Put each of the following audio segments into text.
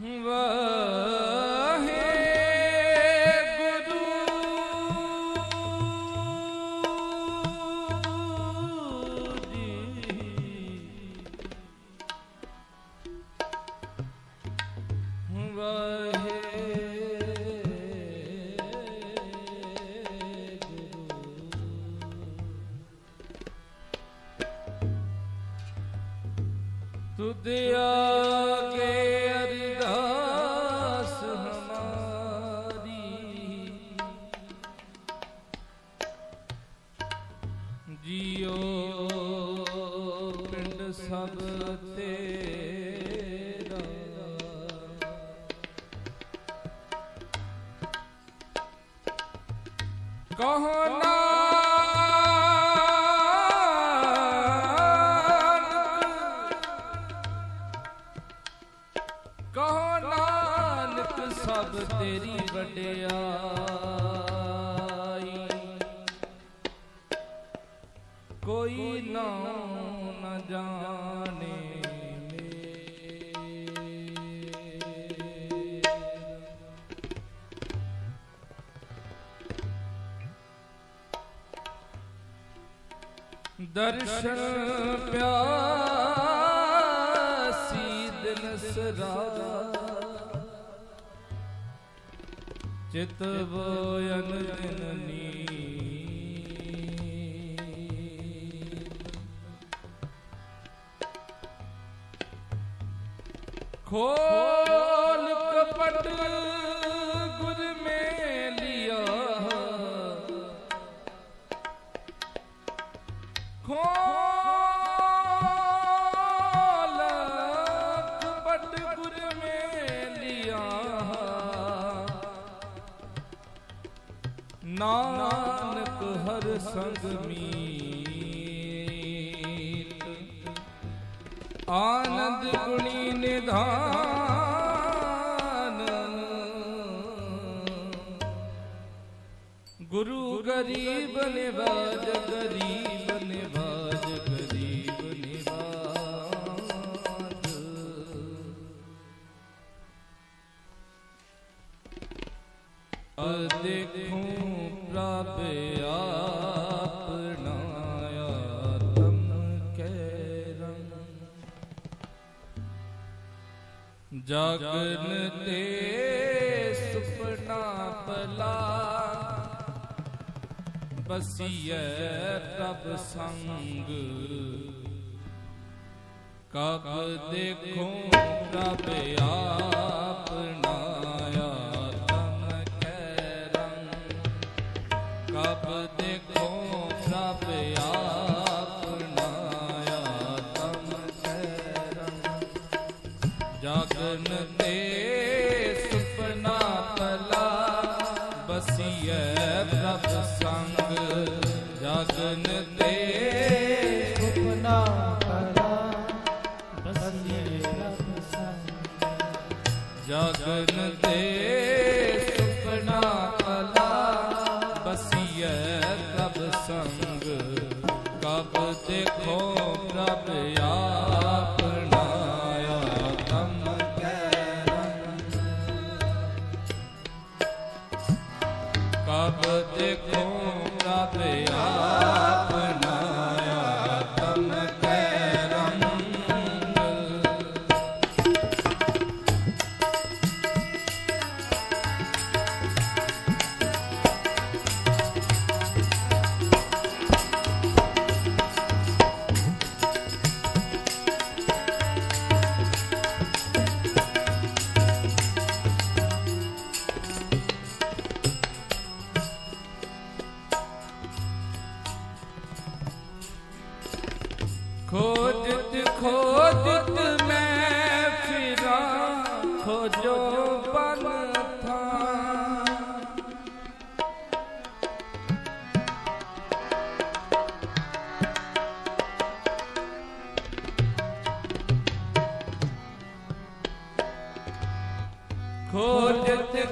ਵਾਹਿਗੁਰੂ ਚਿਤ ਬੋਇਨ ਜਨਨੀ ਖੋਲ ਕਪਟ ਨਾਨਕ ਹਰ ਸੰਗ ਮੀਤ। ਆਨੰਦ ਗੁਣੀ ਨਿਧਾਨ। ਗੁਰੂ ਗਰੀਬ ਨਿਵਾਜ ਗਰੀਬ ਨਿਵਾਜ ਜਗਨ ਤੇ ਸੁਪਨਾ ਭਲਾ। ਬਸੀਏ ਪ੍ਰਭ ਸੰਗ। ਕਬ ਦੇਖੋ ਪ੍ਰਭ ਆਪਣਾ।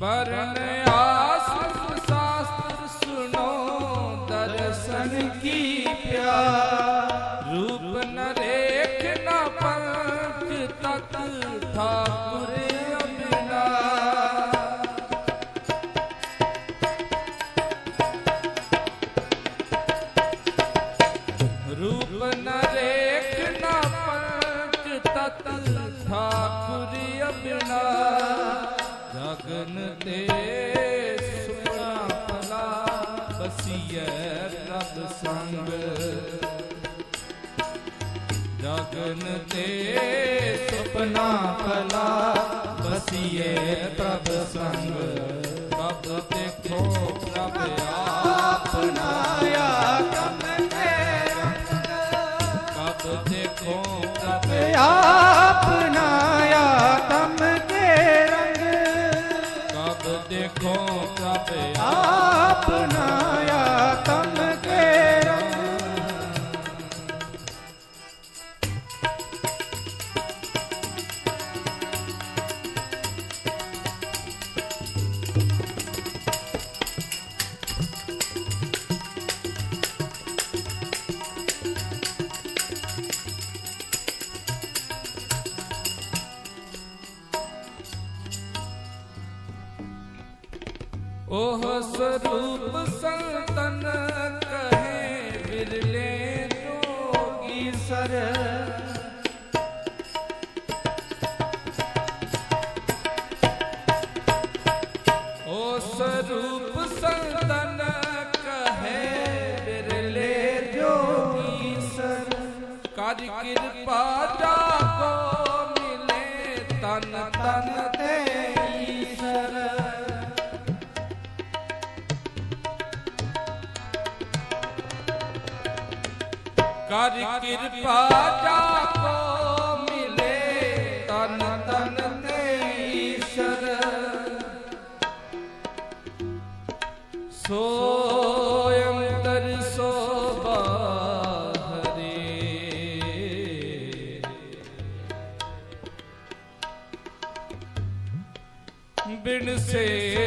बरन आ ਦੇਖੋ ਪ੍ਰਭ ਆਪਣਾ ਆਗਮ ਤੇ ਕਬ ਦੇਖੋ ਪ੍ਰਭ ਆਪਣਾ ਆਗਮ ਤੇ ਰੰਗ ਕਬ ਦੇਖੋ ਪ੍ਰਭ ਆਪਣਾ ਆਗਮ रूप ਕਿਰਪਾ ਜਾ ਮਿਲੇ। ਤਨ ਤਨ ਤੇ ਈਸ਼ਰ। ਸੋ ਬਿਨ ਸੇ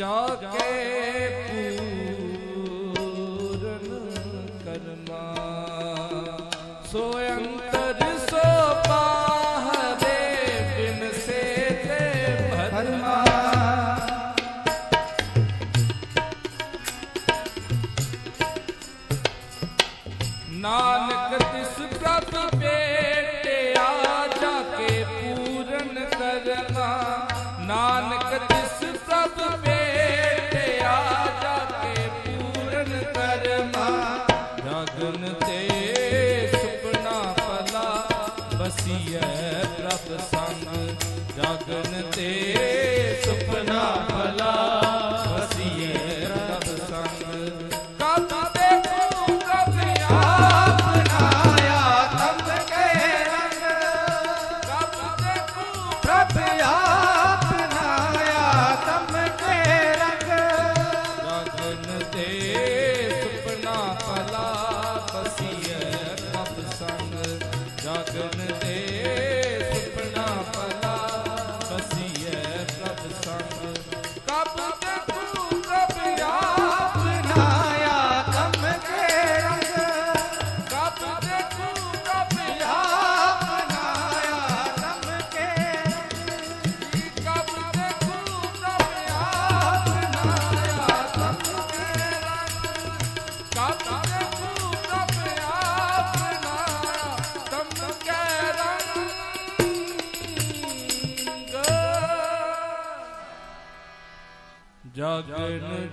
જાકે ਪ੍ਰਭ ਸੰਗ ਜਾਗਨ ਤੇ ਸੁਪਨਾ ਭਲਾ।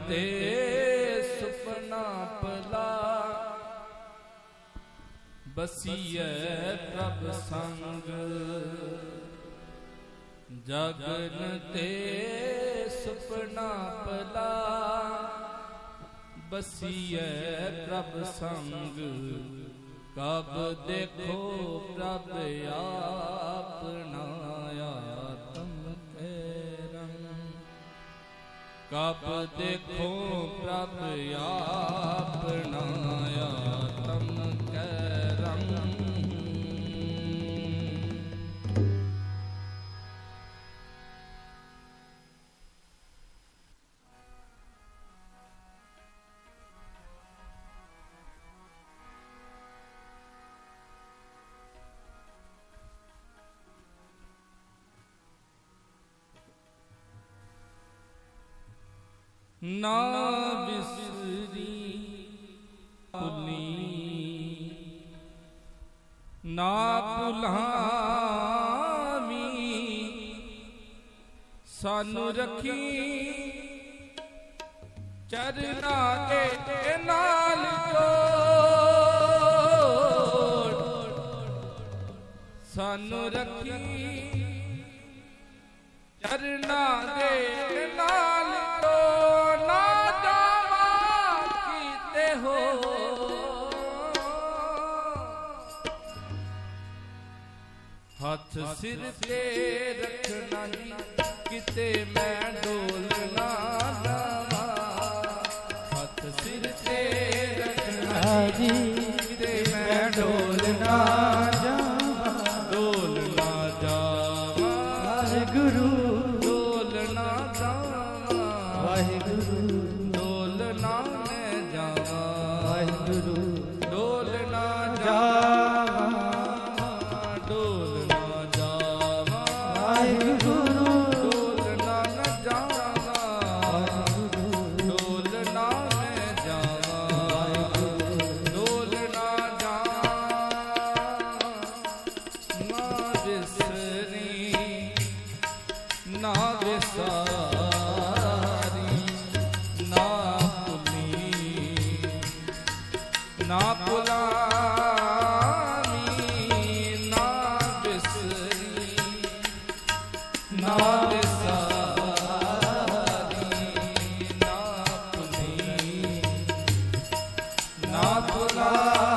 ਤੇ ਸੁਪਨਾ ਪਲਾ ਬਸੀਏ ਪ੍ਰਭ ਸੰਗ। ਜਗਨ ਤੇ ਸੁਪਨਾ ਪਲਾ ਬਸੀਏ ਪ੍ਰਭ ਸੰਗ। ਕਬ ਦੇਖੋ ਪ੍ਰਭ ਆਪਣਾ। गप देखो प्रभ आपनाया ਨਾ ਬਿਸਰੀ ਭੁੱਲੀ ਨਾ ਭੁਲਾਵੀ। ਸਾਨੂੰ ਰੱਖੀ। ਚਰਨਾ ਦੇ ਨਾਲ ਜੋੜ। ਸਾਨੂੰ ਰੱਖੀ। ਚਰਨਾ ਦੇ ਨਾਲ ਹੱਥ ਸਿਰ ਤੇ ਰੱਖਣਾ ਜੀ ਕਿਤੇ ਮੈਂ ਡੋਲ ਨਾ ਹੱਥ ਸਿਰ ਤੇ ਰੱਖਣਾ ਜੀ। ਕਿਤੇ ਮੈਂ ਡੋਲ ਨਾ ਜਾਵਾਂ। ਡੋਲ ਨਾ ਜਾਵਾਂ। ਵਾਹਿਗੁਰੂ। ਡੋਲ ਨਾ ਜਾਵਾਂ। ਵਾਹਿਗੁਰੂ। ਡੋਲ ਨਾ ਮੈਂ ਜਾਵਾਂ। ਵਾਹਿਗੁਰੂ। ਨਾ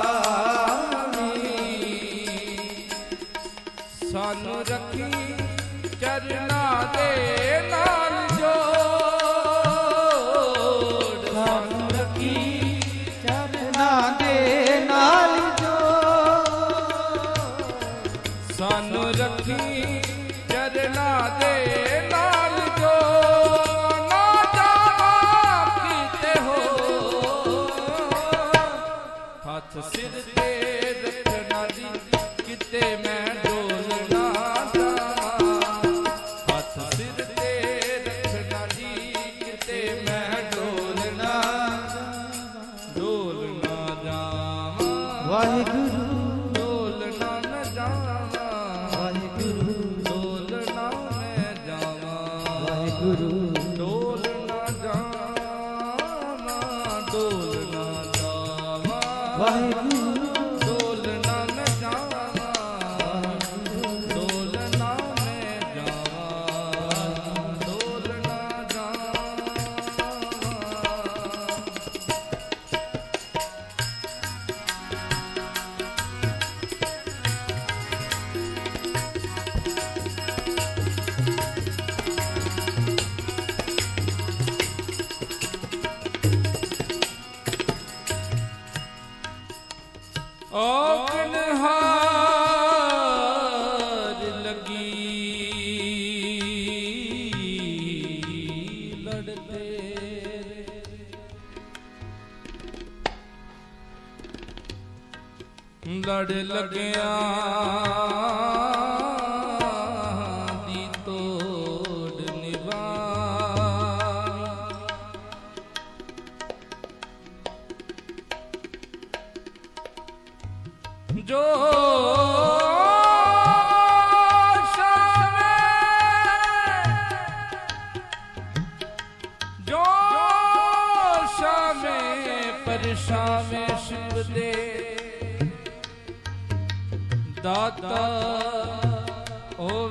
ਲੜ ਲਗਿਆ।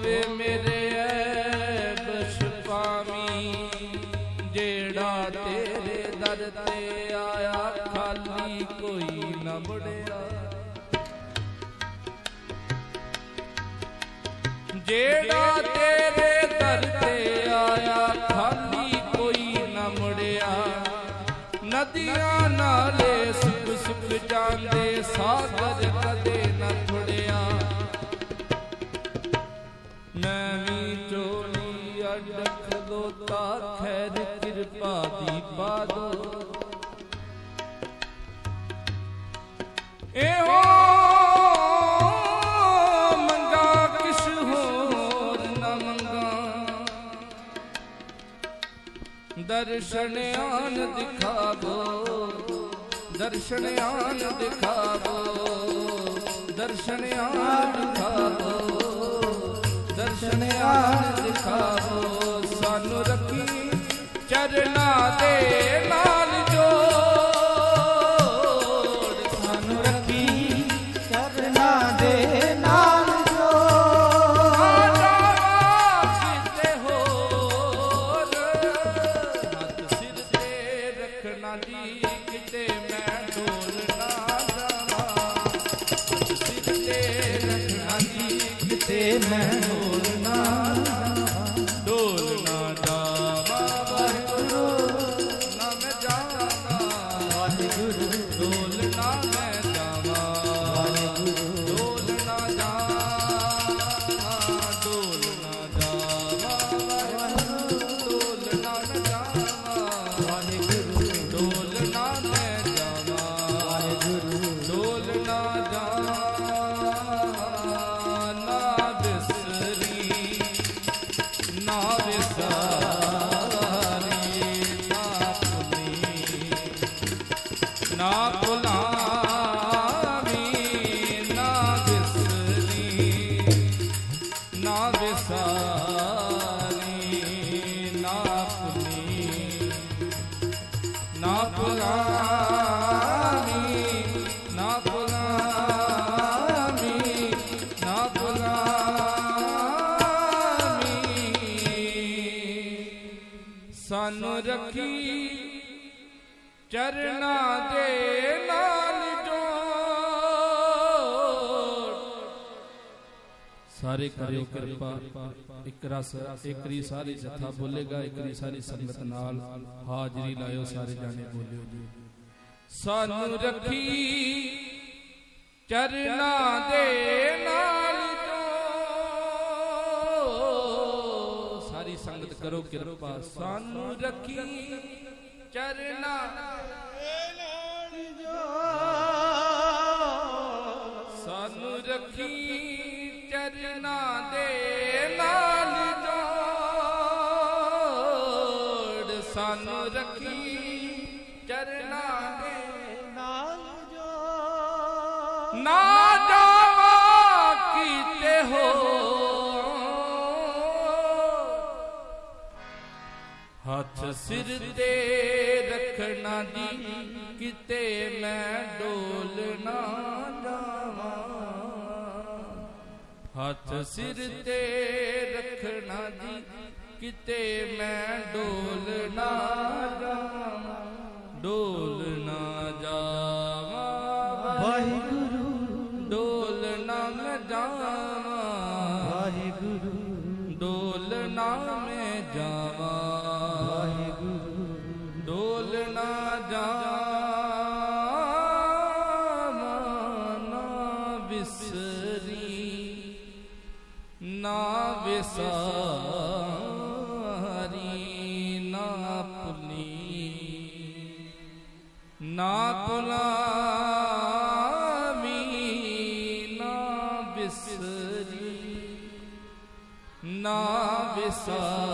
ਹੋਵੇ ਮੇਰੇ ਐਬ ਛੁਪਾਵੀਂ ਜਿਹੜਾ ਤੇਰੇ ਦਰ ਤੇ ਆਇਆ, ਖਾਲੀ ਕੋਈ ਨਾ ਮੁੜਿਆ। ਜਿਹੜਾ ਤੇਰੇ ਦਰ ਤੇ ਆਇਆ, ਖਾਲੀ ਕੋਈ ਨਾ ਮੁੜਿਆ। ਨਦੀਆਂ ਨਾਲੇ ਸੁੱਕ ਸੁੱਕ ਜਾਂਦੇ, ਸਾਗਰ ਕਦੇ ਖੈਰ ਕਿਰਪਾ ਦੀ ਪਾਦੋ ਇਹੋ ਮੰਗਾ ਕਿਸ ਹੋਰ ਨਾ ਮੰਗਾ? ਦਰਸ਼ਨ ਆਨ ਦਿਖਾਵੋ, ਦਰਸ਼ਨ ਆਨ ਦਿਖਾਵੋ, ਦਰਸ਼ਨ ਆਨ ਦਿਖਾਵੋ, ਦਰਸ਼ਨ ਆਨ ਦਿਖਾਵੋ, ਸਾਨੂੰ ਰੱਖੀ ਚਰਨਾ ਦੇ ਨਾ ਭੁਲਾਵੀ ਨਾ ਭੁਲਾਵੀ ਨਾ ਭੁਲਾਵੀ ਸਾਨੂੰ ਰੱਖੀ ਚਰਨਾ ਦੇ ਨਾਲ। ਸਾਰੇ ਕਰਿਓ ਕਿਰਪਾ। ਇੱਕ ਰਸ, ਇੱਕ ਰੀ ਸਾਰੀ ਜਥਾ ਬੋਲੇਗਾ, ਇੱਕ ਸਾਰੀ ਸੰਗਤ ਨਾਲ ਹਾਜ਼ਰੀ ਲਾਇਓ, ਸਾਰੇ ਜਾਣੇ ਬੋਲਿਓ ਜੀ। ਸਾਨੂੰ ਰੱਖੀ ਚਰਨਾ ਦੇ ਨਾਲ ਜੋ ਸਾਰੀ ਸੰਗਤ ਕਰੋ ਕਿਰਪਾ। ਸਾਨੂੰ ਰੱਖੀ ਚਰਨਾ ਸਾਨੂੰ ਰੱਖੀ ਚਰਨਾ ਦੇ ਨਾਲ ਜੋ ਨਾ ਜਾਵਾ ਕੀਤੇ ਹੋ। ਹੱਥ ਸਿਰ ਤੇ ਰੱਖਣਾ ਦੀ ਕਿਤੇ ਮੈਂ ਡੋਲਣਾ ਨਾ ਹੱਥ ਸਿਰ ਤੇ ਰੱਖਣਾ ਦੀ ਕਿਤੇ ਮੈਂ ਡੋਲ ਨਾ ਜਾਵਾਂ। ਡੋਲ ਨਾ ਜਾਵਾਂ। ਵਾਹਿਗੁਰੂ। ਡੋਲ ਨਾ ਮੈਂ ਜਾਵਾਂ। ਵਾਹਿਗੁਰੂ। ਡੋਲ ਨਾ ਮੈਂ ਜਾਵਾਂ। ਵਾਹਿਗੁਰੂ। ਡੋਲ ਨਾ ਜਾਵਾਂ। ਨਾ ਵਿਸਰੀ ਨਾ ਵਿਸਾਰੀ। ਬਿਸਰੀ ਨਾ ਵਿਸਾਰੀ